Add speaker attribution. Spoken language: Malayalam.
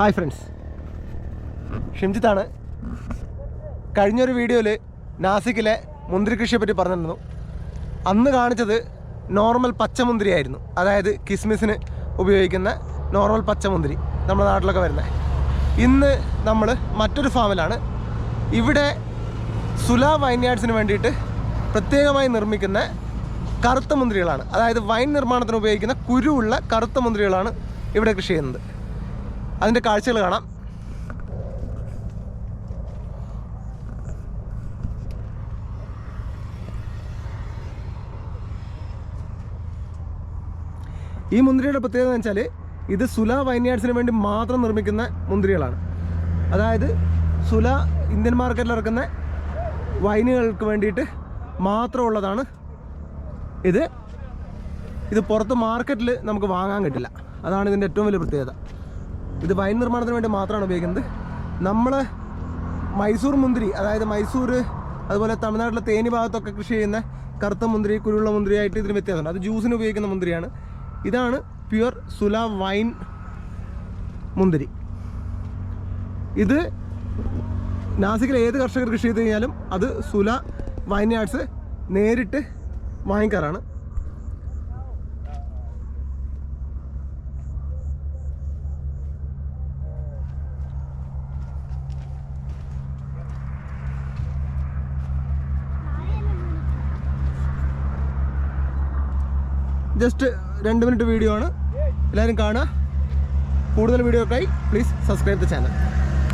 Speaker 1: Hi friends. ഷിംജിത്താണ്. കഴിഞ്ഞൊരു വീഡിയോയിൽ നാസിക്കിലെ മുന്തിരി കൃഷിയെ പറ്റി പറഞ്ഞിരുന്നു. അന്ന് കാണിച്ചത് നോർമൽ പച്ചമുന്തിരി ആയിരുന്നു അതായത് കിസ്മിസിന് ഉപയോഗിക്കുന്ന നോർമൽ പച്ചമുന്തിരി നമ്മുടെ നാട്ടിലൊക്കെ വരുന്നത് ഇന്ന് നമ്മൾ മറ്റൊരു ഫാമിലാണ്. ഇവിടെ സുല വൈൻയാർഡ്സിന് വേണ്ടിയിട്ട് പ്രത്യേകമായി നിർമ്മിക്കുന്ന കറുത്ത മുന്തിരികളാണ്. അതായത് വൈൻ നിർമ്മാണത്തിന് ഉപയോഗിക്കുന്ന കുരുവുള്ള കറുത്ത മുന്തിരികളാണ് ഇവിടെ കൃഷി ചെയ്യുന്നത്. അതിന്റെ കാഴ്ചകൾ കാണാം. ഈ മുന്തിരിയുടെ പ്രത്യേകത എന്ന് വെച്ചാൽ ഇത് സുല വൈൻയാർഡ്സിന് വേണ്ടി മാത്രം നിർമ്മിക്കുന്ന മുന്തിരികളാണ്. അതായത് സുല ഇന്ത്യൻ മാർക്കറ്റിൽ ഇറക്കുന്ന വൈനുകൾക്ക് വേണ്ടിയിട്ട് മാത്രമുള്ളതാണ് ഇത്. ഇത് പുറത്ത് മാർക്കറ്റിൽ നമുക്ക് വാങ്ങാൻ കിട്ടില്ല. അതാണ് ഇതിന്റെ ഏറ്റവും വലിയ പ്രത്യേകത. ഇത് വൈൻ നിർമ്മാണത്തിന് വേണ്ടി മാത്രമാണ് ഉപയോഗിക്കുന്നത്. നമ്മൾ മൈസൂർ മുന്തിരി അതായത് മൈസൂർ അതുപോലെ തമിഴ്നാട്ടിലെ തേനി ഭാഗത്തൊക്കെ കൃഷി ചെയ്യുന്ന കറുത്ത മുന്തിരി കുരുള്ള മുന്തിരിയായിട്ട് ഇതിന് വ്യത്യാസമുണ്ട്. അത് ജ്യൂസിന് ഉപയോഗിക്കുന്ന മുന്തിരിയാണ്. ഇതാണ് പ്യുവർ സുല വൈൻ മുന്തിരി. ഇത് നാസിക്കിലെ ഏത് കർഷകർ കൃഷി ചെയ്ത് കഴിഞ്ഞാലും അത് സുല വൈൻയാർഡ്സ് നേരിട്ട് വാങ്ങിക്കാറാണ്. ജസ്റ്റ് രണ്ട് മിനിറ്റ് വീഡിയോ ആണ്. എല്ലാവരും കാണുക. കൂടുതൽ വീഡിയോക്കായി പ്ലീസ് സബ്സ്ക്രൈബ് ദ ചാനൽ